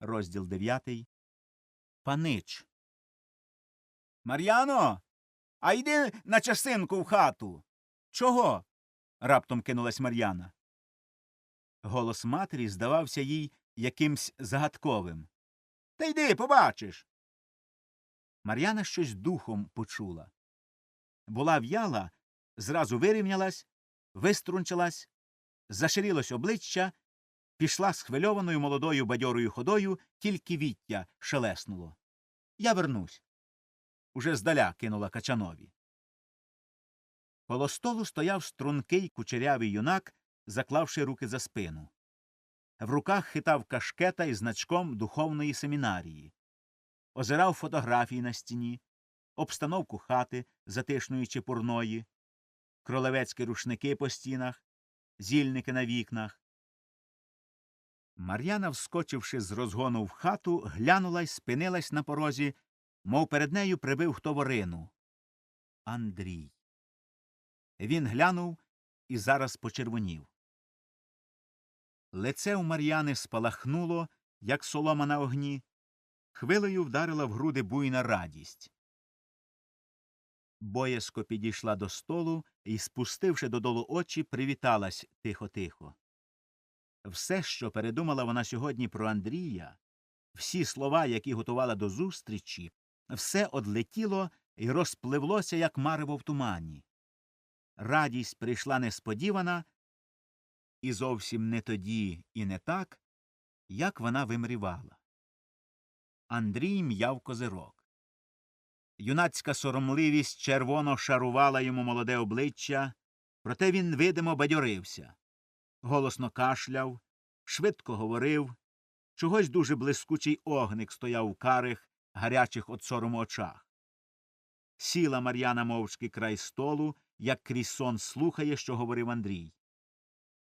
Розділ дев'ятий. Панич. Мар'яно. А йди на часинку в хату. Чого? раптом кинулась Мар'яна. Голос матері здавався їй якимсь загадковим. Та йди, побачиш. Мар'яна щось духом почула. Була в'яла, зразу вирівнялась, виструнчилась, заширілось обличчя, пішла схвильованою молодою бадьорою ходою, тільки віття шелеснуло. Я вернусь. Уже здаля кинула качанові. Коло столу стояв стрункий кучерявий юнак, заклавши руки за спину. В руках хитав кашкета із значком духовної семінарії, озирав фотографії на стіні, обстановку хати затишної чепурної, кролевецькі рушники по стінах, зільники на вікнах. Мар'яна, вскочивши з розгону в хату, глянула й спинилась на порозі, мов перед нею прибив хто ворину. Андрій. Він глянув і зараз почервонів. Лице у Мар'яни спалахнуло, як солома на огні, хвилею вдарила в груди буйна радість. Боязко підійшла до столу і, спустивши додолу очі, привіталась тихо тихо. Все, що передумала вона сьогодні про Андрія, всі слова, які готувала до зустрічі, все одлетіло і розпливлося, як марево в тумані. Радість прийшла несподівана, і зовсім не тоді і не так, як вона вимрівала. Андрій м'яв козирок. Юнацька соромливість червоно шарувала йому молоде обличчя, проте він видимо бадьорився. Голосно кашляв, швидко говорив, чогось дуже блискучий огник стояв у карих, гарячих от сорому очах. Сіла Мар'яна мовчки край столу, як крізь сон слухає, що говорив Андрій.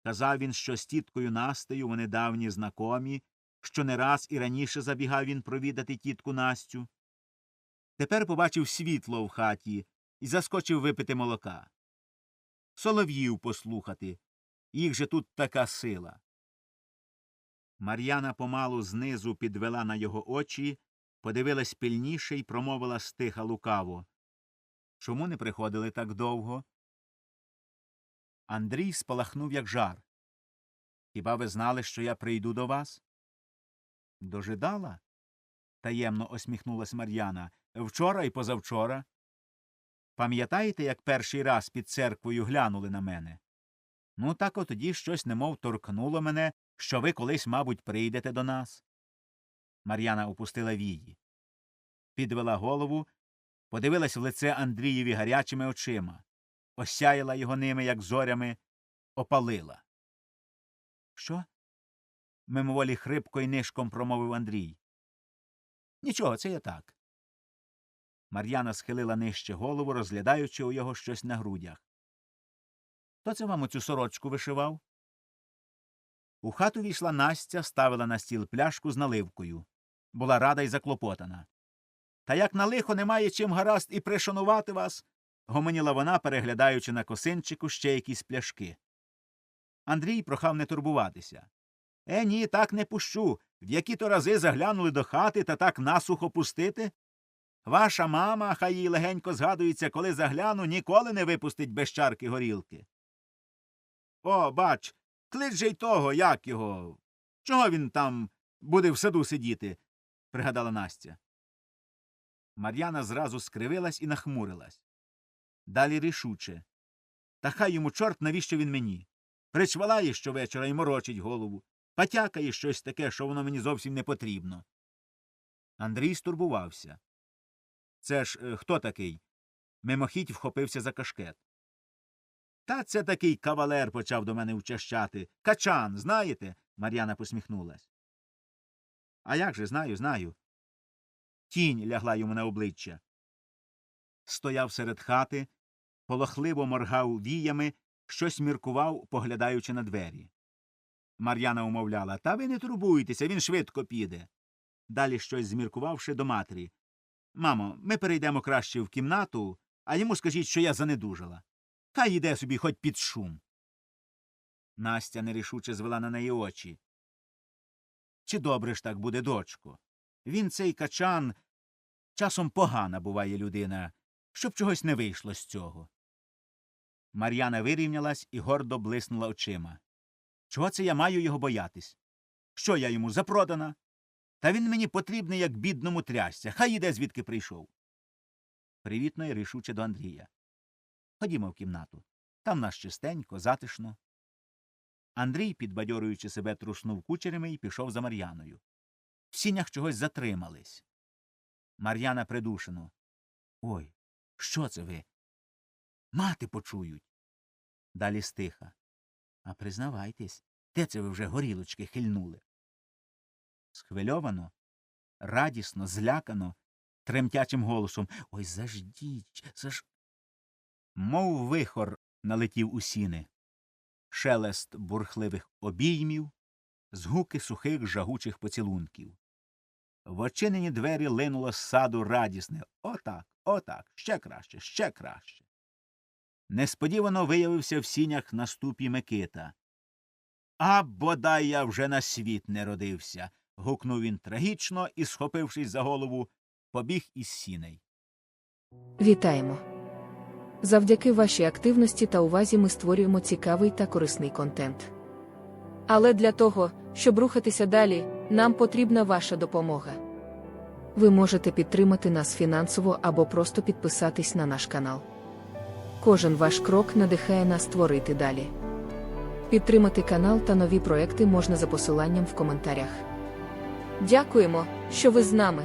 Казав він, що з тіткою Настею вони давні знакомі, що не раз і раніше забігав він провідати тітку Настю. Тепер побачив світло в хаті і заскочив випити молока. Солов'їв послухати. Їх же тут така сила. Мар'яна помалу знизу підвела на його очі, подивилась пильніше і промовила стиха лукаво. Чому не приходили так довго? Андрій спалахнув, як жар. Хіба ви знали, що я прийду до вас? Дожидала? таємно осміхнулась Мар'яна. Вчора і позавчора. Пам'ятаєте, як перший раз під церквою глянули на мене? Ну, так от тоді щось немов торкнуло мене, що ви колись, мабуть, прийдете до нас. Мар'яна опустила вії. Підвела голову, подивилась в лице Андрієві гарячими очима, осяяла його ними, як зорями, опалила. Що? мимоволі хрипко й нишком промовив Андрій. Нічого, це я так. Мар'яна схилила нижче голову, розглядаючи у його щось на грудях. Хто це вам оцю сорочку вишивав? У хату війшла Настя, ставила на стіл пляшку з наливкою. Була рада й заклопотана. Та як на лихо немає чим гаразд і пришанувати вас, гомоніла вона, переглядаючи на косинчику ще якісь пляшки. Андрій прохав не турбуватися. Е, ні, так не пущу. В які то рази заглянули до хати та так насухо пустити? Ваша мама, хай їй легенько згадується, коли загляну, ніколи не випустить без чарки горілки. О, бач, клич же й того, як його. Чого він там буде в саду сидіти? пригадала Настя. Мар'яна зразу скривилась і нахмурилась. Далі рішуче. Та хай йому чорт, навіщо він мені? Причвалає щовечора і морочить голову, потякає щось таке, що воно мені зовсім не потрібно. Андрій стурбувався. Це ж е, хто такий? Мимохідь вхопився за кашкет. Та це такий кавалер почав до мене вчащати. Качан, знаєте? Мар'яна посміхнулась. А як же знаю, знаю. Тінь лягла йому на обличчя. Стояв серед хати, полохливо моргав віями, щось міркував, поглядаючи на двері. Мар'яна умовляла Та ви не турбуйтеся, він швидко піде. Далі щось зміркувавши до матері. Мамо, ми перейдемо краще в кімнату, а йому скажіть, що я занедужала. Хай іде собі хоч під шум. Настя нерішуче звела на неї очі. Чи добре ж так буде, дочко? Він цей качан. Часом погана буває людина, щоб чогось не вийшло з цього. Мар'яна вирівнялась і гордо блиснула очима. Чого це я маю його боятись? Що я йому запродана? Та він мені потрібний, як бідному трясця. Хай іде, звідки прийшов. Привітно і рішуче до Андрія. Ходімо в кімнату. Там нас чистенько, затишно. Андрій, підбадьорюючи себе, труснув кучерями і пішов за Мар'яною. В сінях чогось затримались. Мар'яна придушено. Ой, що це ви? Мати почують. Далі стиха. А признавайтесь, де це ви вже горілочки хильнули? Схвильовано, радісно, злякано, тремтячим голосом Ой, заждіть, заж. Мов вихор налетів у сіни. Шелест бурхливих обіймів, згуки сухих жагучих поцілунків. В очинені двері линуло з саду радісне Отак, отак, ще краще, ще краще. Несподівано виявився в сінях на ступі Микита. А бодай я вже на світ не родився. гукнув він трагічно і, схопившись за голову, побіг із сіней. Вітаємо! Завдяки вашій активності та увазі ми створюємо цікавий та корисний контент. Але для того, щоб рухатися далі, нам потрібна ваша допомога. Ви можете підтримати нас фінансово або просто підписатись на наш канал. Кожен ваш крок надихає нас творити далі. Підтримати канал та нові проекти можна за посиланням в коментарях. Дякуємо, що ви з нами!